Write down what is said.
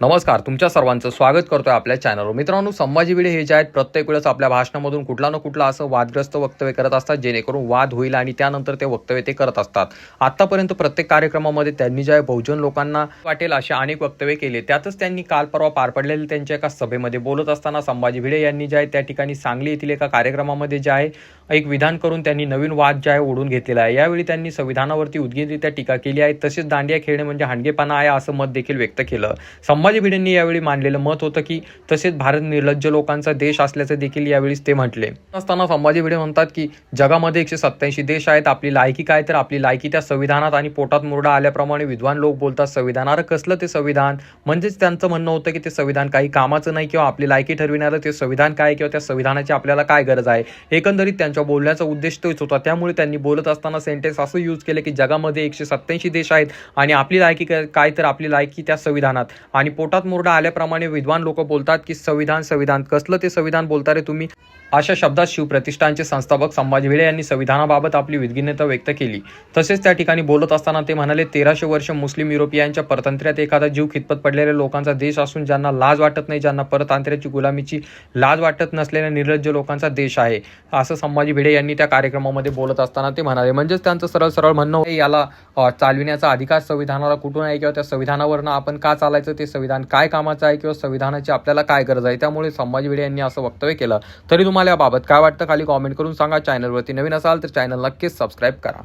नमस्कार तुमच्या सर्वांचं स्वागत करतोय आपल्या चॅनलवर मित्रांनो संभाजी भिडे हे जे आहेत प्रत्येक वेळेस आपल्या भाषणामधून कुठला ना कुठला असं वादग्रस्त वक्तव्य करत असतात जेणेकरून वाद होईल आणि त्यानंतर ते वक्तव्य ते करत असतात. आतापर्यंत प्रत्येक कार्यक्रमामध्ये त्यांनी जे आहे बहुजन लोकांना वाटेल असे अनेक वक्तव्य केले. त्यातच त्यांनी काल परवा पार पडलेले त्यांच्या एका सभेमध्ये बोलत असताना संभाजी भिडे यांनी जे आहे त्या ठिकाणी सांगली येथील एका कार्यक्रमामध्ये जे आहे एक विधान करून त्यांनी नवीन वाद जे आहे ओढून घेतलेला आहे. यावेळी त्यांनी संविधानावरती उद्गिररित्या टीका केली आहे. तसेच दांडिया खेळणे म्हणजे हांडगेपणा आहे असं मत देखील व्यक्त केलं. संभाजी भिडेंनी यावेळी मानलेलं मत होतं की तसेच भारत निर्लज्ज लोकांचा देश असल्याचं देखील यावेळी ते म्हटले. असताना संभाजी भिडे म्हणतात की जगामध्ये एकशे सत्याऐंशी देश आहेत आपली लायकी काय? तर आपली लायकी त्या संविधानात आणि पोटात मुरडा आल्याप्रमाणे विद्वान लोक बोलतात संविधानावर कसलं ते संविधान? म्हणजेच त्यांचं म्हणणं होतं की ते संविधान काही कामाचं नाही किंवा आपली लायकी ठरविणारं ते संविधान काय किंवा त्या संविधानाची आपल्याला काय गरज आहे? एकंदरीत त्यांच्या बोलण्याचा उद्देश तोच होता. त्यामुळे त्यांनी बोलत असताना सेंटेन्स असं यूज केलं की जगामध्ये एकशे सत्याऐंशी देश आहेत आणि आपली लायकी काय? तर आपली लायकी त्या संविधानात. आणि पोटात मुरडा आल्याप्रमाणे विद्वान लोक बोलतात की संविधान संविधान कसलं ते संविधान बोलता रे तुम्ही? अशा शब्दात शिवप्रतिष्ठानचे संस्थापक संभाजी भिडे यांनी संविधानाबाबत आपली विद्गिन्नता व्यक्त केली. तसेच त्या ठिकाणी बोलत असताना ते म्हणाले तेराशे वर्ष मुस्लिम युरोपियांच्या परतंत्र्यात एखादा जीव खितपत पडलेल्या लोकांचा देश असून ज्यांना लाज वाटत नाही ज्यांना परतांत्र्याची गुलामीची लाज वाटत नसलेल्या निर्लज्ज लोकांचा देश आहे. असं संभाजी भिडे यांनी त्या कार्यक्रमामध्ये बोलत असताना ते म्हणाले. म्हणजेच त्यांचं सरळ सरळ म्हणणं याला चालविण्याचा अधिकार संविधानाला कुठून आहे किंवा त्या संविधानावरनं आपण का चालायचं ते संविधान संविधान काय कामाचं आहे किंवा संविधानाची आपल्याला काय गरज आहे त्यामुळे संभाजी भिडे यांनी असं वक्तव्य केलं. तरी तुम्हाला याबाबत काय वाटतं खाली कॉमेंट करून सांगा. चॅनलवरती नवीन असाल तर चॅनल नक्कीच सबस्क्राईब करा.